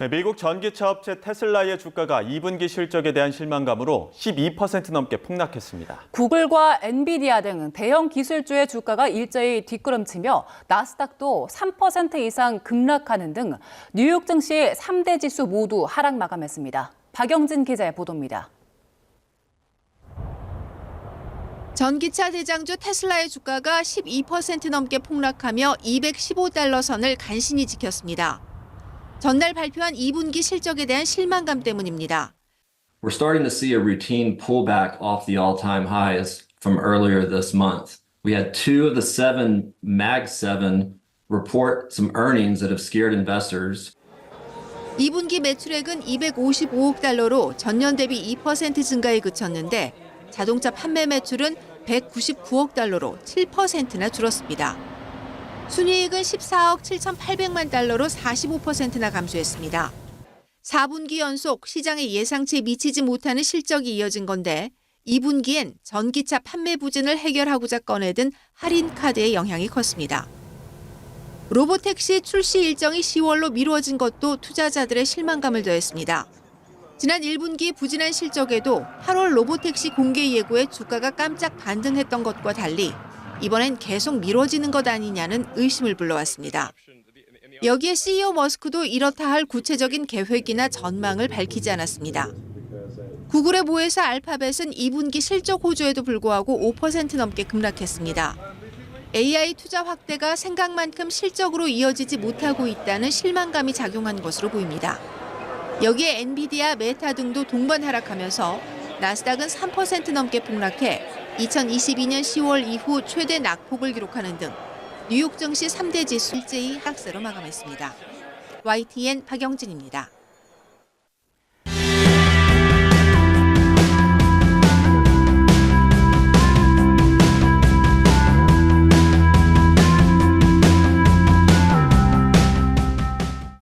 네, 미국 전기차 업체 테슬라의 주가가 2분기 실적에 대한 실망감으로 12% 넘게 폭락했습니다. 구글과 엔비디아 등 대형 기술주의 주가가 일제히 뒷걸음치며 나스닥도 3% 이상 급락하는 등 뉴욕 증시 3대 지수 모두 하락 마감했습니다. 박영진 기자의 보도입니다. 전기차 대장주 테슬라의 주가가 12% 넘게 폭락하며 215달러 선을 간신히 지켰습니다. 전날 발표한 2분기 실적에 대한 실망감 때문입니다. We're starting to see a routine pullback off the all time highs from earlier this month. We had two of the seven MAG 7 report some earnings that have scared investors. 2분기 매출액은 255억 달러로 전년 대비 2% 증가에 그쳤는데 자동차 판매 매출은 199억 달러로 7%나 줄었습니다. 순이익은 14억 7,800만 달러로 45%나 감소했습니다. 4분기 연속 시장의 예상치에 미치지 못하는 실적이 이어진 건데 2분기엔 전기차 판매 부진을 해결하고자 꺼내든 할인 카드의 영향이 컸습니다. 로보택시 출시 일정이 10월로 미루어진 것도 투자자들의 실망감을 더했습니다. 지난 1분기 부진한 실적에도 8월 로보택시 공개 예고에 주가가 깜짝 반등했던 것과 달리 이번엔 계속 미뤄지는 것 아니냐는 의심을 불러왔습니다. 여기에 CEO 머스크도 이렇다 할 구체적인 계획이나 전망을 밝히지 않았습니다. 구글의 모회사 알파벳은 2분기 실적 호조에도 불구하고 5% 넘게 급락했습니다. AI 투자 확대가 생각만큼 실적으로 이어지지 못하고 있다는 실망감이 작용한 것으로 보입니다. 여기에 엔비디아, 메타 등도 동반 하락하면서 나스닥은 3% 넘게 폭락해 2022년 10월 이후 최대 낙폭을 기록하는 등 뉴욕 증시 3대 지수 일제히 하락세로 마감했습니다. YTN 박영진입니다.